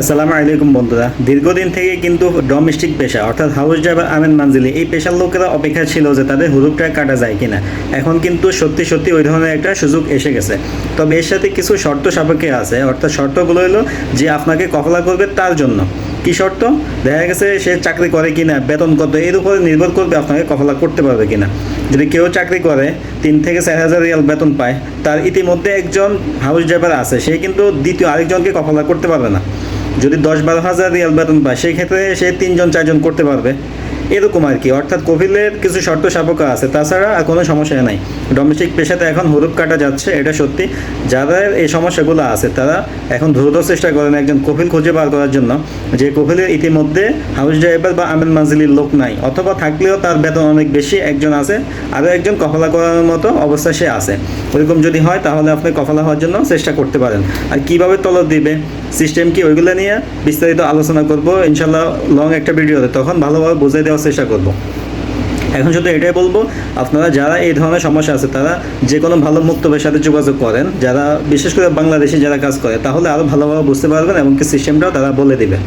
আসসালামু আলাইকুম বন্ধুরা। দীর্ঘদিন থেকে কিন্তু ডোমেস্টিক পেশা, অর্থাৎ হাউস ড্রাইভার আমেন মানজিলি, এই পেশার লোকেরা অপেক্ষা ছিল যে তাদের হুরুপটা কাটা যায় কিনা। এখন কিন্তু সত্যি সত্যি ওই ধরনের একটা সুযোগ এসে গেছে। তবে এর সাথে কিছু শর্ত সাপেক্ষে আছে, অর্থাৎ শর্তগুলো হলো যে আপনাকে কফলা করবে তার জন্য। কি শর্ত? দেখা গেছে সে চাকরি করে কিনা, বেতন কত, এর উপরে নির্ভর করবে আপনাকে কফলা করতে পারবে কিনা। যদি কেউ চাকরি করে, তিন থেকে চার হাজার রিয়াল বেতন পায়, তার ইতিমধ্যে একজন হাউস ড্রাইভার আছে, সে কিন্তু দ্বিতীয় আরেকজনকে কফলা করতে পারবে না। যদি দশ বারো হাজার রিয়াল বেতন পায়, সেই ক্ষেত্রে সে তিনজন, চারজন করতে পারবে। এরকম আর কি। অর্থাৎ কোভিলের কিছু শর্ত সাপেক্ষ আছে। তাছাড়া আর কোনো সমস্যা নাই। ডোমেস্টিক পেশাতে এখন হরুপ কাটা যাচ্ছে, এটা সত্যি। যাদের এই সমস্যাগুলো আছে, তারা এখন দ্রুত চেষ্টা করেন একজন কফিল খুঁজে বার করার জন্য। যে কফিলের ইতিমধ্যে হাউস ড্রাইভার বা আমেন মানজিলির লোক নাই। অথবা থাকলেও তার বেতন অনেক বেশি, একজন আছে। আরও একজন কফলা করার মতো অবস্থা সে আছে। ওইরকম যদি হয়, তাহলে আপনি কফলা হওয়ার জন্য চেষ্টা করতে পারেন। আর কীভাবে তলব দিবে? সিস্টেম কি ওইগুলো নিয়ে বিস্তারিত আলোচনা করব, ইনশাল্লাহ লং একটা ভিডিওতে তখন ভালোভাবে বোঝাই দেওয়ার চেষ্টা করব। এখন শুধু এটাই বলব, আপনারা যারা এই ধরনের সমস্যা আছে, তারা যে কোনো ভালো মুক্তবের সাথে যোগাযোগ করেন। যারা বিশেষ করে বাংলাদেশে যারা কাজ করে, তাহলে আরও ভালোভাবে বুঝতে পারবেন এবং কি সিস্টেমটাও তারা বলে দিবে।